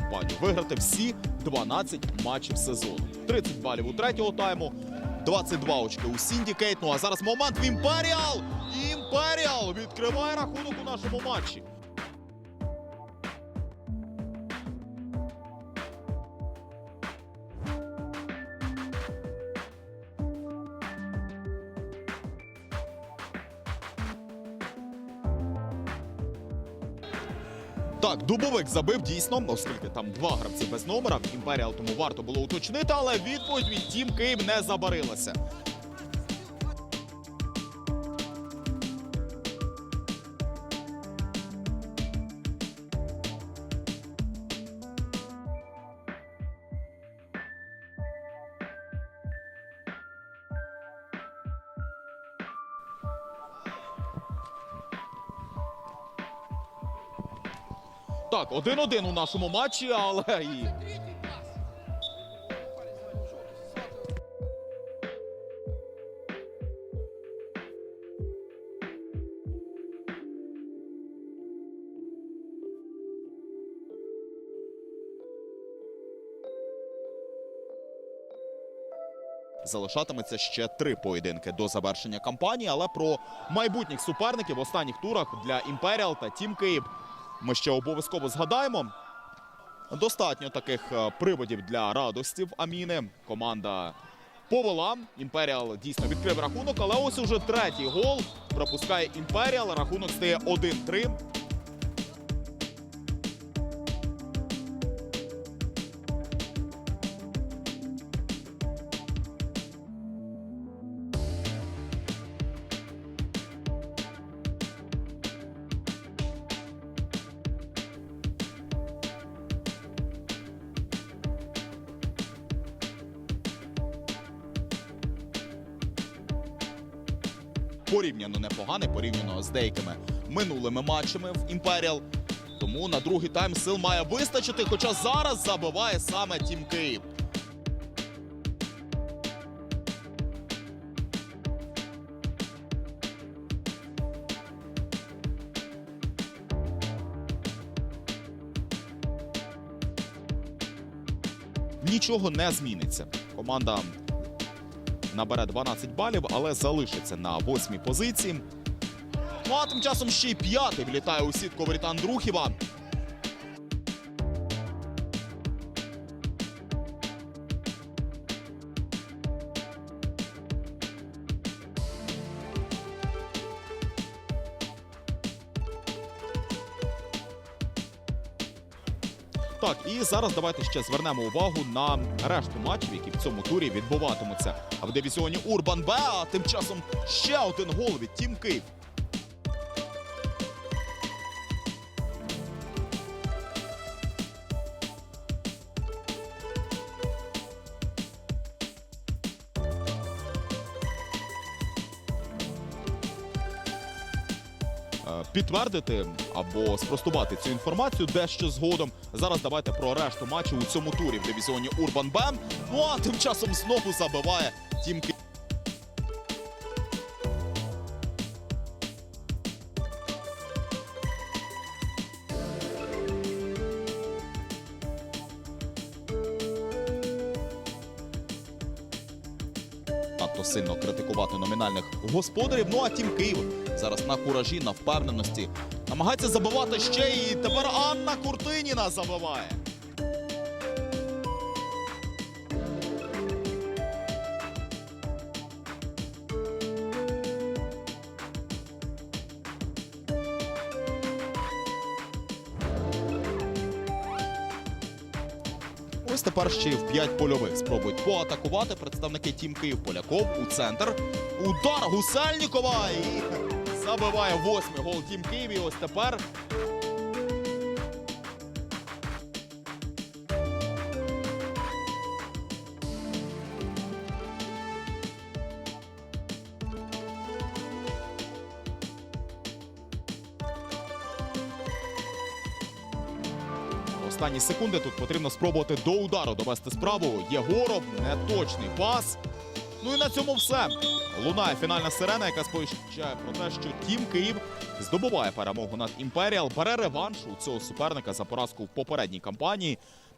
кампанію, виграти всі 12 матчів сезону. 30 балів у третього тайму, 22 очки у Сіндікейт. Ну а зараз момент в Імперіал! Імперіал відкриває рахунок у нашому матчі. Так, дубовик забив дійсно, оскільки там два гравці без номера. Імперіал тому варто було уточнити, але відповідь від Тім Київ не забарилася. Так, один-один у нашому матчі, але і. Залишатиметься ще три поєдинки до завершення кампанії, але про майбутніх суперників в останніх турах для Імперіал та Тім Київ ми ще обов'язково згадаємо. Достатньо таких е, приводів для радості в Аміни. Команда повела. Імперіал дійсно відкрив рахунок, але ось уже третій гол пропускає Імперіал. Рахунок стає 1-3. Порівняно непоганий, порівняно з деякими минулими матчами в Імперіал. Тому на другий тайм сил має вистачити, хоча зараз забиває саме Тім Київ. Нічого не зміниться. Команда набере 12 балів, але залишиться на восьмій позиції. Ну а тим часом ще й п'ятий влітає у сітку Верітан Друхіва. Так, і зараз давайте ще звернемо увагу на решту матчів, які в цьому турі відбуватимуться. А в дивізіоні Урбан Б. Тим часом ще один гол від Тім Київ. Підтвердити або спростувати цю інформацію дещо згодом. Зараз давайте про решту матчів у цьому турі в дивізіоні Урбан Бем. Ну а тим часом знову забиває Тім Київ. надто сильно критикувати номінальних господарів. Ну а тім Київ зараз на куражі, на впевненості. Намагається забивати ще і тепер Анна Куртиніна забиває. Ось тепер ще й в п'ять польових спробують поатакувати представники Тім Київ Поляков у центр. Удар Гусельнікова і забиває восьмий гол Тім Київ. І ось тепер Останні секунди тут потрібно спробувати до удару довести справу. Єгоров неточний пас. Ну і на цьому все. Лунає фінальна сирена, яка сповіщає про те, що Тім Київ здобуває перемогу над Імперіал, бере реванш у цього суперника за поразку в попередній кампанії.